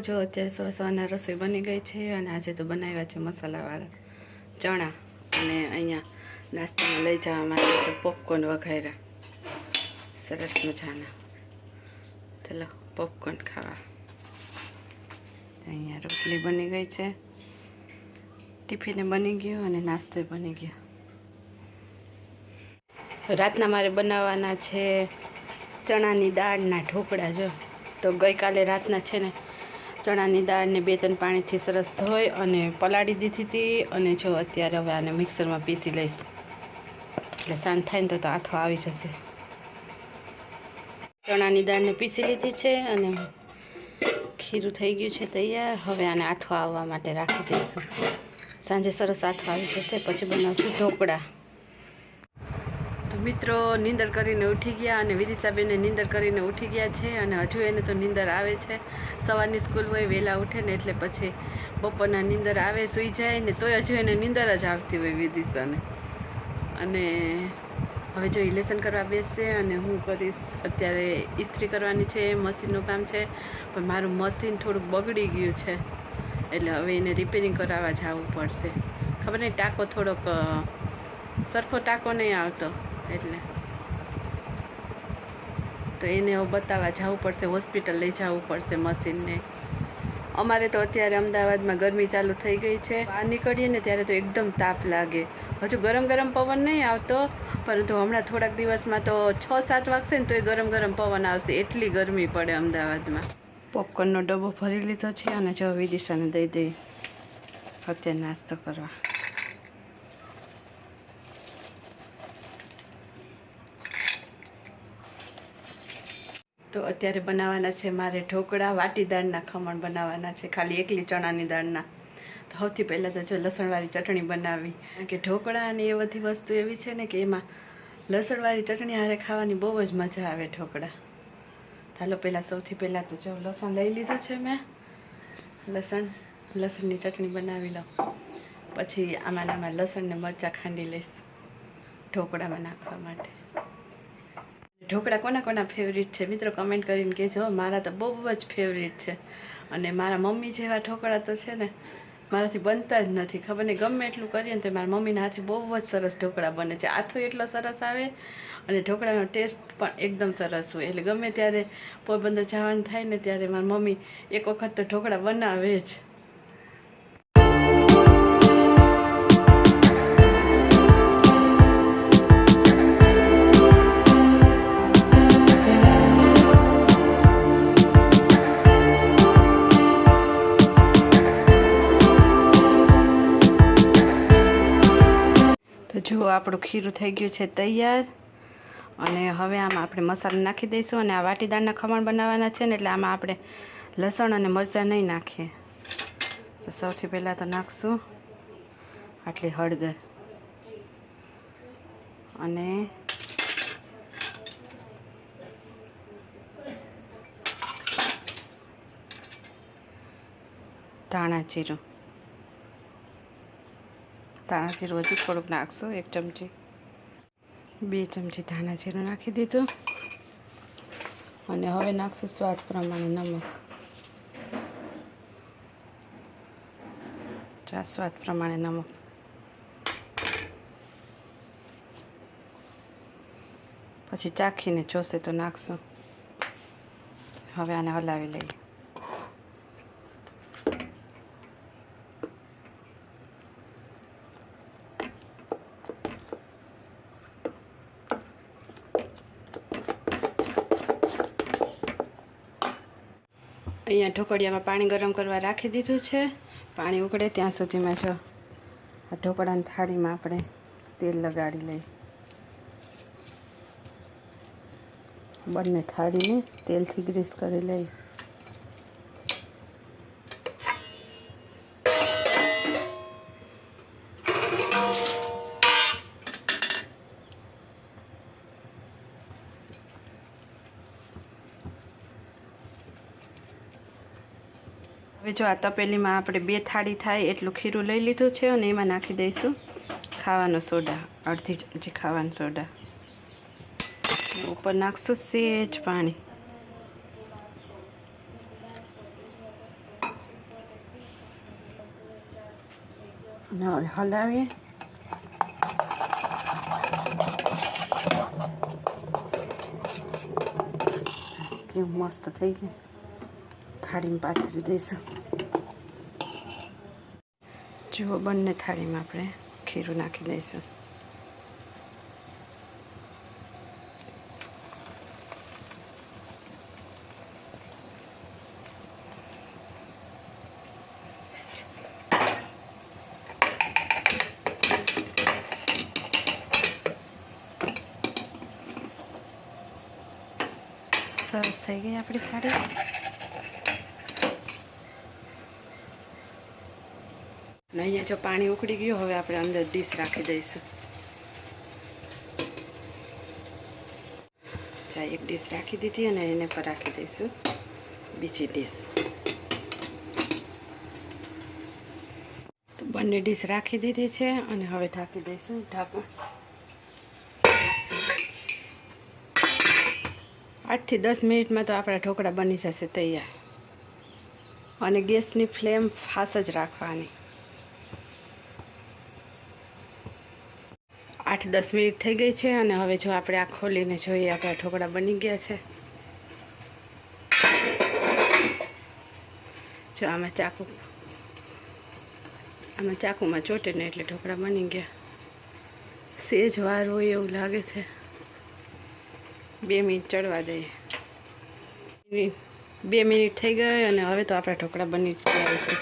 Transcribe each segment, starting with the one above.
જો અત્યારે સવાર સવારના રસોઈ બની ગઈ છે અને આજે તો બનાવ્યા છે મસાલાવાળા ચણા અને અહીંયા નાસ્તામાં લઈ જવા માટે છે પોપકોર્ન વઘાર્યા. સરસ મજાના. ચલો પોપકોર્ન ખાવા. અહીંયા રોટલી બની ગઈ છે. ટિફિને બની ગયો અને નાસ્તો બની ગયો. રાતના મારે બનાવવાના છે ચણાની દાળના ઢોકળા જો. તો ગઈકાલે રાતના છે ને ચણાની દાળને બે ત્રણ પાણીથી સરસ ધોઈ અને પલાળી દીધી હતી અને જો અત્યારે હવે આને મિક્સરમાં પીસી લઈશ. એટલે સાંજ થાય ને તો આથો આવી જશે. ચણાની દાળને પીસી લીધી છે અને ખીરું થઈ ગયું છે તૈયાર. હવે આને આથો આવવા માટે રાખી દઈશું. સાંજે સરસ આથો આવી જશે, પછી બનાવશું ઢોકળા. મિત્રો નીંદર કરીને ઉઠી ગયા અને વિદિશાબેને નીંદર કરીને ઉઠી ગયા છે અને હજુ એને તો નીંદર આવે છે. સવારની સ્કૂલ હોય, વહેલા ઉઠે ને એટલે પછી બપોરના નીંદર આવે, સૂઈ જાય ને તોય હજુ એને નીંદર જ આવતી હોય વિદિશાને. અને હવે જો ઇલેશન કરવા બેસશે અને હું કરીશ, અત્યારે ઇસ્ત્રી કરવાની છે, મશીનનું કામ છે, પણ મારું મશીન થોડુંક બગડી ગયું છે, એટલે હવે એને રિપેરિંગ કરાવવા જવું પડશે. ખબર નહીં, ટાંકો થોડોક સરખો ટાંકો નહીં આવતો. એટલે. તો એને બતાવવા જવું પડશે, હોસ્પિટલ લઈ જવું પડશે મશીનને. અમારે તો અત્યારે અમદાવાદમાં ગરમી ચાલુ થઈ ગઈ છે. બહાર નીકળીએ ને ત્યારે તો એકદમ તાપ લાગે. હજુ ગરમ ગરમ પવન નહીં આવતો, પરંતુ હમણાં થોડાક દિવસમાં તો છ સાત વાગશે ને તો એ ગરમ ગરમ પવન આવશે. એટલી ગરમી પડે અમદાવાદમાં. પોપકોર્નનો ડબ્બો ભરી લીધો છે અને જો વિદિશાને દઈ દઈ અત્યારે નાસ્તો કરવા. તો અત્યારે બનાવવાના છે મારે ઢોકળા, વાટી દાળના ખમણ બનાવવાના છે, ખાલી એકલી ચણાની દાળના. તો સૌથી પહેલાં તો જો લસણવાળી ચટણી બનાવી. કે ઢોકળા અને એ બધી વસ્તુ એવી છે ને કે એમાં લસણવાળી ચટણી હારે ખાવાની બહુ જ મજા આવે ઢોકળા. ચાલો પહેલાં સૌથી પહેલાં તો જો લસણ લઈ લીધું છે મેં. લસણ, લસણની ચટણી બનાવી લઉં. પછી આમાં આમાં લસણને મરચાં ખાંડી લઈશ ઢોકળામાં નાખવા માટે. ઢોકળા કોના કોના ફેવરિટ છે? મિત્રો કમેન્ટ કરીને કહેજો. મારા તો બહુ જ ફેવરિટ છે. અને મારા મમ્મી જેવા ઢોકળા તો છે ને, મારાથી બનતા જ નથી. ખબર નહીં, ગમે એટલું કરીએ ને તો મારા મમ્મીના હાથે બહુ જ સરસ ઢોકળા બને છે. આથો એટલો સરસ આવે અને ઢોકળાનો ટેસ્ટ પણ એકદમ સરસ હોય. એટલે ગમે ત્યારે પોરબંદર જવાનું થાય ને ત્યારે મારી મમ્મી એક વખત તો ઢોકળા બનાવે જ. તો જુઓ આપણું ખીરું થઈ ગયું છે તૈયાર. અને હવે આમાં આપણે મસાલો નાખી દઈશું અને આ વાટીદાળના ખમણ બનાવવાના છે ને એટલે આમાં આપણે લસણ અને મરચાં નહીં નાખીએ. તો સૌથી પહેલાં તો નાખશું આટલી હળદર. અને ધાણા જીરું. ધાણા જીરું હજી થોડુંક નાખશું, એક ચમચી. બે ચમચી ધાણા જીરું નાખી દીધું. અને હવે નાખશું સ્વાદ પ્રમાણે નમક. ચા સ્વાદ પ્રમાણે નમક. પછી ચાખીને જોશે તો નાખશું. હવે આને હલાવી લઈએ. અહીંયા ઢોકળિયામાં પાણી ગરમ કરવા રાખી દીધું છે. પાણી ઉકળે ત્યાં સુધીમાં જો આ ઢોકળાની થાળીમાં આપણે તેલ લગાડી લઈએ. બંને થાળીને તેલથી ગ્રીસ કરી લઈએ. હવે જો આ તપેલીમાં આપણે બે થાળી થાય એટલું ખીરું લઈ લીધું છે અને એમાં નાખી દઈશું ખાવાનો સોડા, અડધી ચમચી ખાવાનો સોડા. ઉપર નાખશું સેજ પાણી. હવે હલાવીએ. કેવું મસ્ત થઈ ગયું. થાળીમાં પાથરી દઈશું. જુઓ બંને થાળીમાં આપણે ખીરું નાખી દઈશું. સરસ થઈ ગઈ આપણી થાળી. અને અહીંયા જો પાણી ઉકળી ગયું, હવે આપણે અંદર ડીશ રાખી દઈશું. ચા એક ડીશ રાખી દીધી અને એને પર રાખી દઈશું. બીજી ડીશ. તો બંને ડીશ રાખી દીધી છે અને હવે ઢાંકી દઈશું ઢાંકણ. આઠથી દસ મિનિટમાં તો આપણા ઢોકળા બની જશે તૈયાર. અને ગેસની ફ્લેમ ફાસ જ રાખવાની. આઠ દસ મિનિટ થઈ ગઈ છે અને હવે જો આપણે આ ખોલીને જોઈએ આપણા ઢોકળા બની ગયા છે. જો આમાં ચાકુ, આમાં ચાકુમાં ચોટે ને એટલે ઢોકળા બની ગયા. સેજ વાર હોય એવું લાગે છે. બે મિનિટ ચડવા દઈએ. બે મિનિટ થઈ ગઈ અને હવે તો આપણા ઢોકળા બની ગયા છે.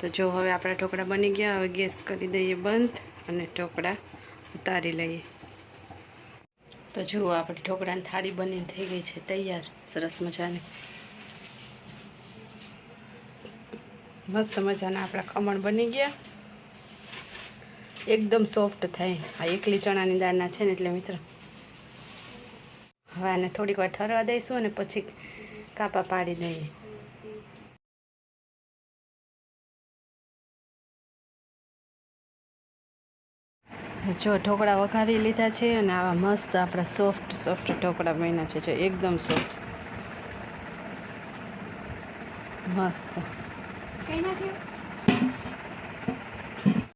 તો જો હવે આપણા ઢોકળા બની ગયા, હવે ગેસ કરી દઈએ બંધ અને ઢોકળા ઉતારી લઈએ. તો જુઓ આપણે ઢોકળાની થાળી બનીને થઈ ગઈ છે તૈયાર, સરસ મજાની. મસ્ત મજાના આપણા ખમણ બની ગયા. એકદમ સોફ્ટ થાય. આ એકલી ચણાની દાળના છે ને એટલે મિત્ર. હવે આને થોડીક વાર ઠરવા દઈશું અને પછી કાપા પાડી દઈએ. જો ઢોકળા વઘારી લીધા છે અને આવા મસ્ત આપણા સોફ્ટ સોફ્ટ ઢોકળા બન્યા છે. જો એકદમ સોફ્ટ મસ્ત.